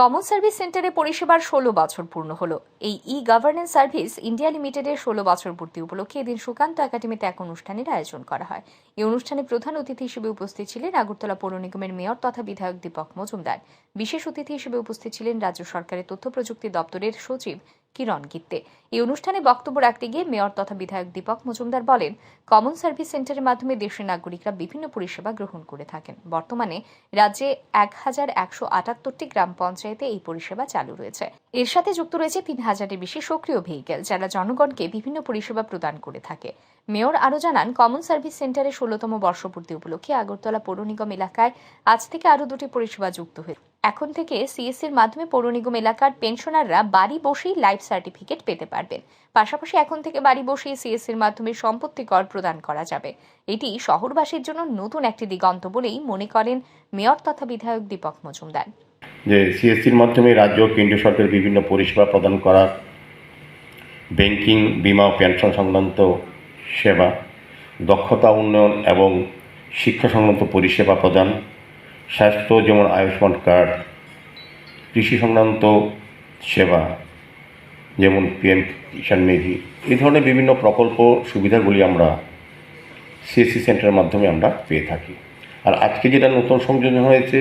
Common service সেন্টারে পরিষেবার ষোলো বছর পূর্ণ হলো। এই ই গভর্নেন্স সার্ভিস ইন্ডিয়া লিমিটেডের ষোলো বছর পূর্তি উপলক্ষে এদিন সুকান্ত একাডেমিতে এক অনুষ্ঠানের আয়োজন করা হয়। এই অনুষ্ঠানে প্রধান অতিথি হিসেবে উপস্থিত ছিলেন আগরতলা পৌর নিগমের মেয়র তথা বিধায়ক দীপক মজুমদার। বিশেষ অতিথি হিসেবে উপস্থিত ছিলেন রাজ্য সরকারের তথ্য প্রযুক্তি দপ্তরের সচিব কিরণ গিত্তে। এই অনুষ্ঠানে বক্তব্য রাখতে গিয়ে মেয়র তথা বিধায়ক দীপক মজুমদার বলেন, কমন সার্ভিস সেন্টারের মাধ্যমে দেশের নাগরিকরা বিভিন্ন পরিষেবা গ্রহণ করে থাকেন। বর্তমানে রাজ্যে এক হাজার একশো আটাত্তরটি গ্রাম পঞ্চায়েতে এই পরিষেবা চালু রয়েছে। এর সাথে যুক্ত রয়েছে তিন হাজারের বেশি সক্রিয় ভেহিকেল, যারা জনগণকে বিভিন্ন পরিষেবা প্রদান করে থাকে। মেয়র আরও জানান, কমন সার্ভিস সেন্টারের ষোলোতম বর্ষপূর্তি উপলক্ষে আগরতলা পৌর নিগম এলাকায় আজ থেকে আরও দুটি পরিষেবা যুক্ত হয়েছে এখন থেকে সিএসসির মাধ্যমে পৌর নিগম এলাকার পেনশনাররা বাড়ি বসেই লাইফ সার্টিফিকেট পেতে পারবেন। পাশাপাশি এখন থেকে বাড়ি বসেই সিএসসির মাধ্যমে সম্পত্তি কর প্রদান করা যাবে। এটি শহরবাসীর জন্য নতুন একটি দিগন্ত বলেই মনে করেন মেয়র তথা বিধায়ক দীপক মজুমদার। যে সিএসসির মাধ্যমে রাজ্য কেন্দ্রীয় সরকারের বিভিন্ন পরিষেবা প্রদান করা ব্যাংকিং বিমা পেনশন সংক্রান্ত সেবা, দক্ষতা উন্নয়ন এবং শিক্ষা সংক্রান্ত পরিষেবা প্রদান স্বাস্থ্য, যেমন আয়ুষ্মান কার্ড, কৃষি সংক্রান্ত সেবা, যেমন পিএম কিষাণ নিধি, এই ধরনের বিভিন্ন প্রকল্প সুবিধাগুলি আমরা সিএসসি সেন্টারের মাধ্যমে আমরা পেয়ে থাকি। আর আজকে যেটা নতুন সংযোজন হয়েছে,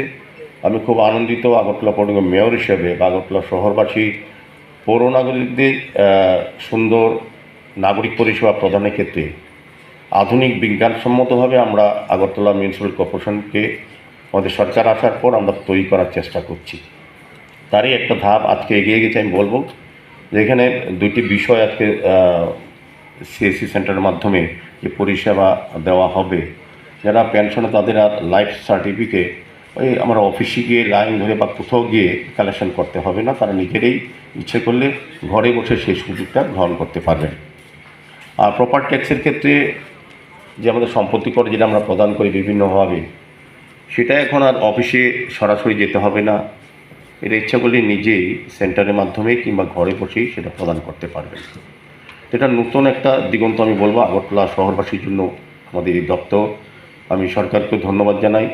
আমি খুব আনন্দিত, আগরতলা পৌর মেয়র হিসেবে বা আগরতলা শহরবাসী, পৌর নাগরিকদের সুন্দর নাগরিক পরিষেবা প্রদানের ক্ষেত্রে আধুনিক বিজ্ঞানসম্মতভাবে আমরা আগরতলা মিউনিসিপ্যাল কর্পোরেশনকে আমাদের সরকার আসার পর আমরা তৈরি করার চেষ্টা করছি। তারই একটা ধাপ আজকে এগিয়ে গেছে, আমি বলব যেখানে দুইটি বিষয় আজকে সিএসসি সেন্টারের মাধ্যমে যে পরিষেবা দেওয়া হবে। যারা পেনশনে, তাদের আর লাইফ সার্টিফিকেট, ওই আমরা অফিসে গিয়ে লাইন ধরে বা কোথাও গিয়ে কালেকশন করতে হবে না, তারা নিজেরাই ইচ্ছে করলে ঘরে বসে সেই সুযোগটা গ্রহণ করতে পারবেন। আর প্রপার ট্যাক্সের ক্ষেত্রে যে আমাদের সম্পত্তি কর যেটা আমরা প্রদান করি বিভিন্নভাবে সেটা এখন আর অফিসে সরাসরি যেতে হবে না। এটা ইচ্ছা করলে নিজেই সেন্টারের মাধ্যমে কিংবা ঘরে বসেই সেটা প্রদান করতে পারবেন। এটা নতুন একটা দিগন্ত আমি বলব, আগরতলা শহরবাসীর জন্য আমাদের এই দপ্তর। আমি সরকারকে ধন্যবাদ জানাই,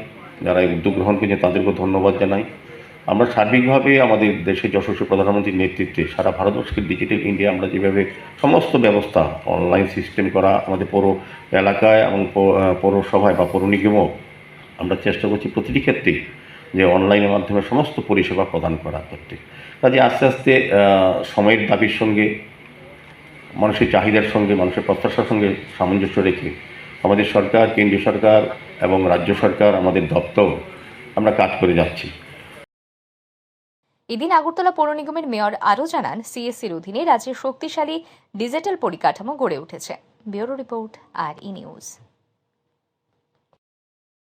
যারা এই উদ্যোগ গ্রহণ করেছে তাদেরকেও ধন্যবাদ জানাই। আমরা সার্বিকভাবে আমাদের দেশের যশস্বী প্রধানমন্ত্রীর নেতৃত্বে সারা ভারতবর্ষকে ডিজিটাল ইন্ডিয়া আমরা যেভাবে সমস্ত ব্যবস্থা অনলাইন সিস্টেম করা, আমাদের পৌর এলাকায় এবং পৌরসভায় বা পৌর নিগমও আমরা চেষ্টা করছি প্রতিটি ক্ষেত্রেই যে অনলাইনের মাধ্যমে সমস্ত পরিষেবা প্রদান করা করতে কাজে আস্তে আস্তে সময়ের দাবির সঙ্গে, মানুষের চাহিদার সঙ্গে, মানুষের প্রত্যাশার সঙ্গে সামঞ্জস্য রেখে আমাদের সরকার, কেন্দ্রীয় সরকার এবং রাজ্য সরকার, আমাদের দপ্তর আমরা কাজ করে যাচ্ছি। এদিন আগরতলা পৌর নিগমের মেয়র আরও জানান, সিএসসির অধীনে রাজ্যের শক্তিশালী ডিজিটাল পরিকাঠামো গড়ে উঠেছে। ব্যুরো রিপোর্ট আর ই নিউজ।